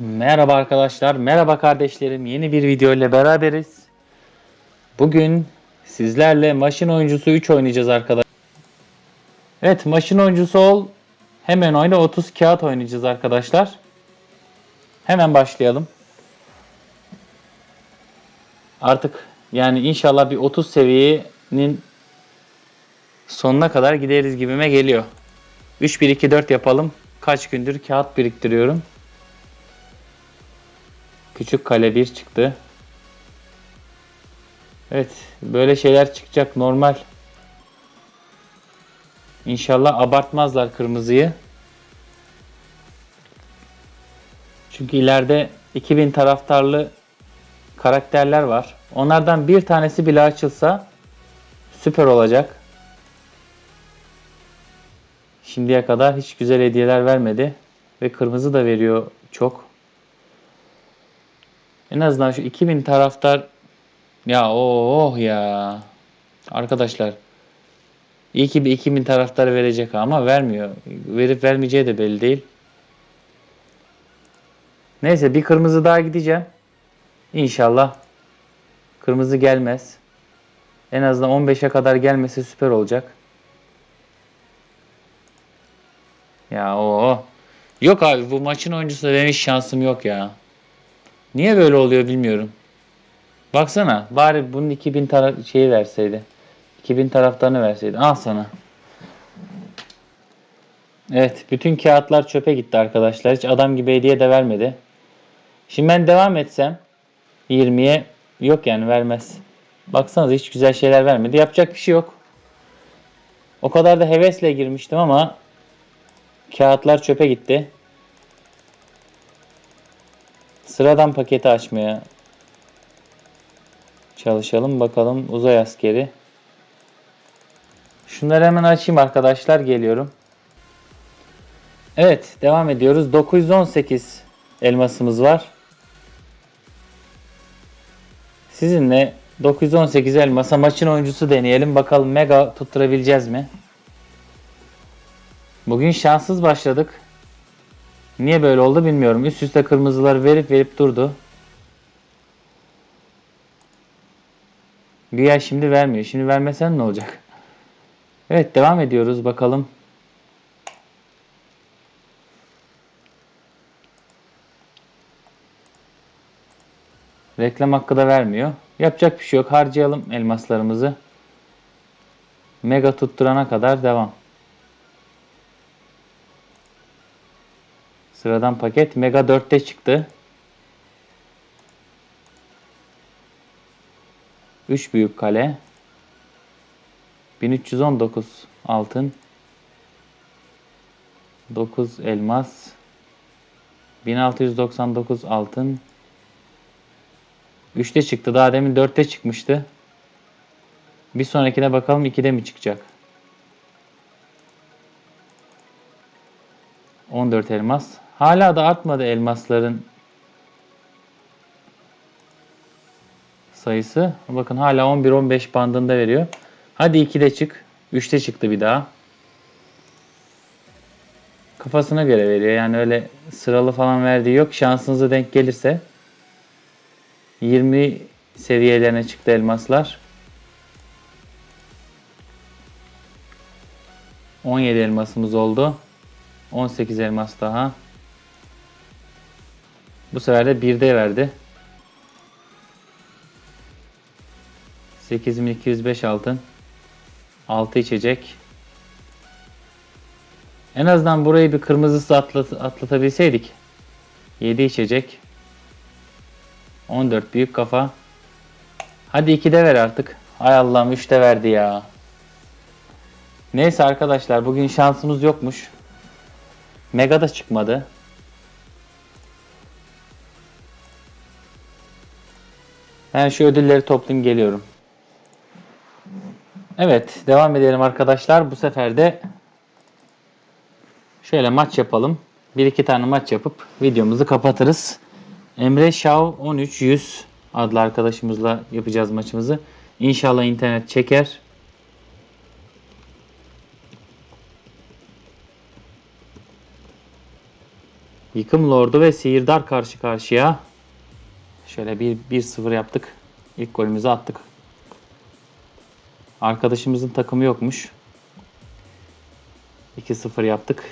Merhaba arkadaşlar, merhaba kardeşlerim. Yeni bir video ile beraberiz. Bugün sizlerle maşın oyuncusu 3 oynayacağız arkadaşlar. Evet, maşın oyuncusu ol. Hemen oyna 30 kağıt oynayacağız arkadaşlar. Hemen başlayalım. Artık yani inşallah bir 30 seviyenin sonuna kadar gideriz gibime geliyor. 3 1 2 4 yapalım. Kaç gündür kağıt biriktiriyorum. Küçük kale 1 çıktı. Evet, böyle şeyler çıkacak normal. İnşallah abartmazlar kırmızıyı. Çünkü ileride 2000 taraftarlı karakterler var. Onlardan bir tanesi bile açılsa süper olacak. Şimdiye kadar hiç güzel hediyeler vermedi ve kırmızı da veriyor çok. En azından şu 2000 taraftar ya oh ya. Arkadaşlar iyi ki bir 2000 taraftar verecek ama vermiyor. Verip vermeyeceği de belli değil. Neyse bir kırmızı daha gideceğim. İnşallah kırmızı gelmez. En azından 15'e kadar gelmesi süper olacak. Ya o. Yok abi bu maçın oyuncusu benim hiç şansım yok ya. Niye böyle oluyor bilmiyorum. Baksana bari bunun 2000 tara şeyi verseydi. 2000 taraftarını verseydi. Al sana. Evet bütün kağıtlar çöpe gitti arkadaşlar. Hiç adam gibi hediye de vermedi. Şimdi ben devam etsem 20'ye yok yani vermez. Baksanıza hiç güzel şeyler vermedi. Yapacak bir şey yok. O kadar da hevesle girmiştim ama kağıtlar çöpe gitti. Sıradan paketi açmaya çalışalım. Bakalım uzay askeri. Şunları hemen açayım arkadaşlar. Geliyorum. Evet. Devam ediyoruz. 918 elmasımız var. Sizinle 918 elmasa maçın oyuncusu deneyelim. Bakalım mega tutturabileceğiz mi? Bugün şanssız başladık. Niye böyle oldu bilmiyorum. Üst üste kırmızıları verip verip durdu. Güya şimdi vermiyor. Şimdi vermesen ne olacak? Evet devam ediyoruz bakalım. Reklam hakkı da vermiyor. Yapacak bir şey yok. Harcayalım elmaslarımızı. Mega tutturana kadar devam. Sıradan paket Mega 4'te çıktı. 3 büyük kale. 1319 altın. 9 elmas. 1699 altın. 3'te çıktı. Daha demin 4'te çıkmıştı. Bir sonrakine bakalım 2'de mi çıkacak? 14 elmas. Hala da artmadı elmasların sayısı. Bakın hala 11-15 bandında veriyor. Hadi 2'de çık. 3'te çıktı bir daha. Kafasına göre veriyor. Yani öyle sıralı falan verdiği yok. Şansınıza denk gelirse 20 seviyelerine çıktı elmaslar. 17 elmasımız oldu. 18 elmas daha. Bu sefer de 1'de verdi. 8205 altın. 6 içecek. En azından burayı bir kırmızısı atlat atlatabilseydik. 7 içecek. 14 büyük kafa. Hadi 2'de ver artık. Ay Allah'ım 3'te verdi ya. Neyse arkadaşlar bugün şansımız yokmuş. Mega da çıkmadı. Ben şu ödülleri toplayayım geliyorum. Evet devam edelim arkadaşlar. Bu sefer de şöyle maç yapalım. Bir iki tane maç yapıp videomuzu kapatırız. Emre Şav 13100 adlı arkadaşımızla yapacağız maçımızı. İnşallah internet çeker. Yıkım Lordu ve Sihirdar karşı karşıya. Şöyle bir 1-0 yaptık. İlk golümüzü attık. Arkadaşımızın takımı yokmuş. 2-0 yaptık.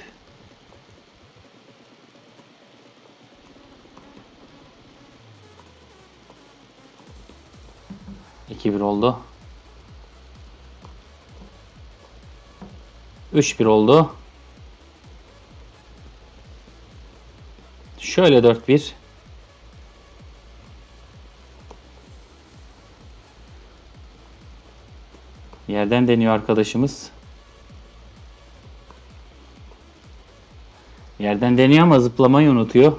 İki bir oldu. 3-1 oldu. Şöyle 4-1. Yerden deniyor arkadaşımız. Yerden deniyor ama zıplamayı unutuyor.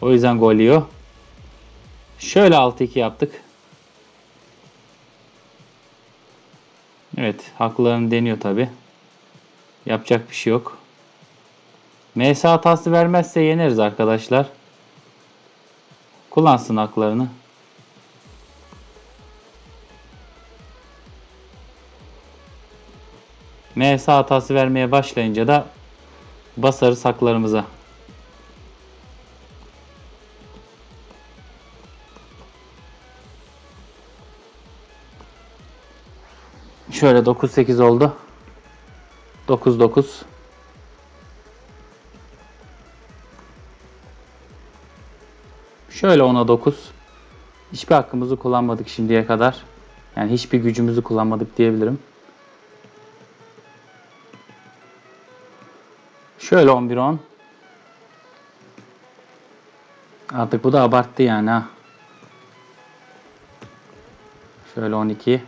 O yüzden gol yiyor. Şöyle 6-2 yaptık. Evet, haklarını deniyor tabi. Yapacak bir şey yok. MS hatası vermezse yeneriz arkadaşlar. Kullansın haklarını. MS hatası vermeye başlayınca da basarız haklarımıza. Şöyle 9-8 oldu. 9-9. Şöyle 10'a 9. Hiçbir hakkımızı kullanmadık şimdiye kadar. Yani hiçbir gücümüzü kullanmadık diyebilirim. Şöyle 11-10. Artık bu da abarttı yani ha. Şöyle 12.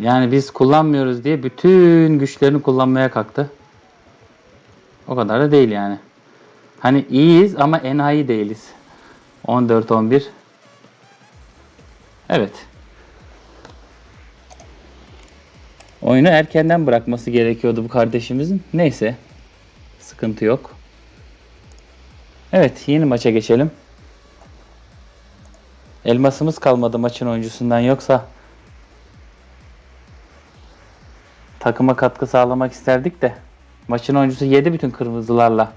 Yani biz kullanmıyoruz diye bütün güçlerini kullanmaya kalktı. O kadar da değil yani. Hani iyiyiz ama enayi değiliz. 14-11. Evet. Oyunu erkenden bırakması gerekiyordu bu kardeşimizin. Neyse. Sıkıntı yok. Evet yeni maça geçelim. Elmasımız kalmadı maçın oyuncusundan yoksa takıma katkı sağlamak isterdik de maçın oyuncusu yedi bütün kırmızılarla.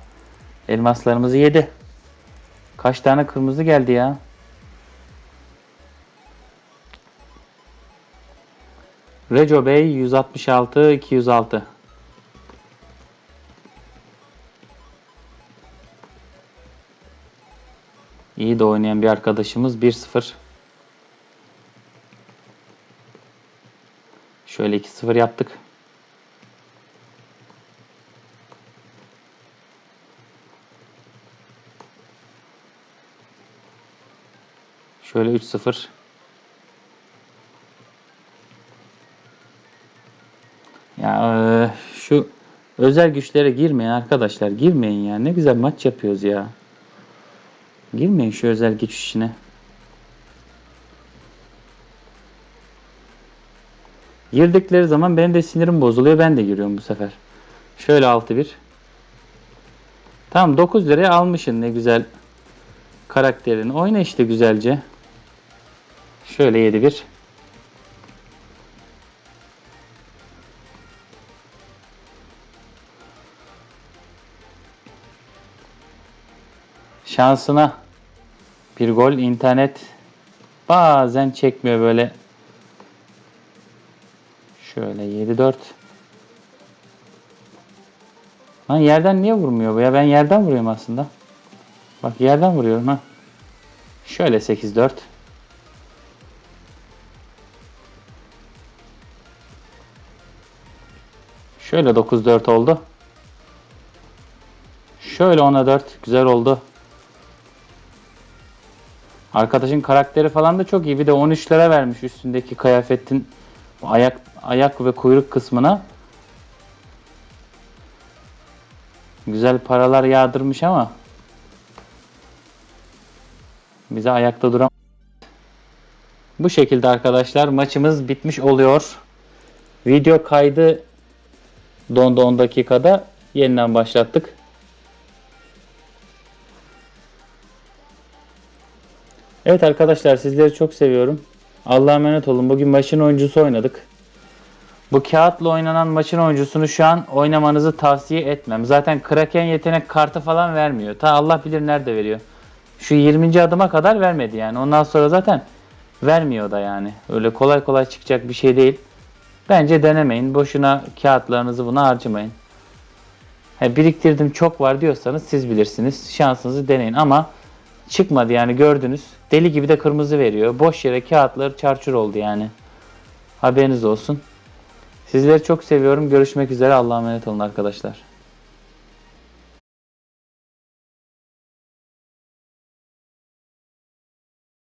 Elmaslarımızı yedi. Kaç tane kırmızı geldi ya? Reco Bey 166 206. İyi de oynayan bir arkadaşımız 1-0. Şöyle 2-0 yaptık. Şöyle 3-0. Özel güçlere girmeyin arkadaşlar. Girmeyin ya. Ne güzel maç yapıyoruz ya. Girmeyin şu özel güç işine. Girdikleri zaman benim de sinirim bozuluyor. Ben de giriyorum bu sefer. Şöyle 6-1. Tamam 9 liraya almışsın ne güzel karakterini. Oyna işte güzelce. Şöyle 7-1. Şansına bir gol internet bazen çekmiyor böyle. Şöyle 7-4. Lan yerden niye vurmuyor bu ya? Ben yerden vuruyorum aslında. Bak yerden vuruyorum ha. Şöyle 8-4. Şöyle 9-4 oldu. Şöyle 10'a 4. Güzel oldu. Arkadaşın karakteri falan da çok iyi. Bir de 13 lira vermiş üstündeki kıyafetin ayak ayak ve kuyruk kısmına. Güzel paralar yağdırmış ama bize ayakta duran bu şekilde arkadaşlar maçımız bitmiş oluyor. Video kaydı dondu 10 dakikada yeniden başlattık. Evet arkadaşlar sizleri çok seviyorum. Allah'a emanet olun. Bugün maçın oyuncusu oynadık. Bu kağıtla oynanan maçın oyuncusunu şu an oynamanızı tavsiye etmem. Zaten Kraken yetenek kartı falan vermiyor. Ta Allah bilir nerede veriyor. Şu 20. adıma kadar vermedi yani. Ondan sonra zaten vermiyor da yani. Öyle kolay kolay çıkacak bir şey değil. Bence denemeyin. Boşuna kağıtlarınızı buna harcamayın. He, biriktirdim çok var diyorsanız siz bilirsiniz. Şansınızı deneyin ama çıkmadı yani gördünüz. Deli gibi de kırmızı veriyor. Boş yere kağıtları çarçur oldu yani. Haberiniz olsun. Sizleri çok seviyorum. Görüşmek üzere. Allah'a emanet olun arkadaşlar.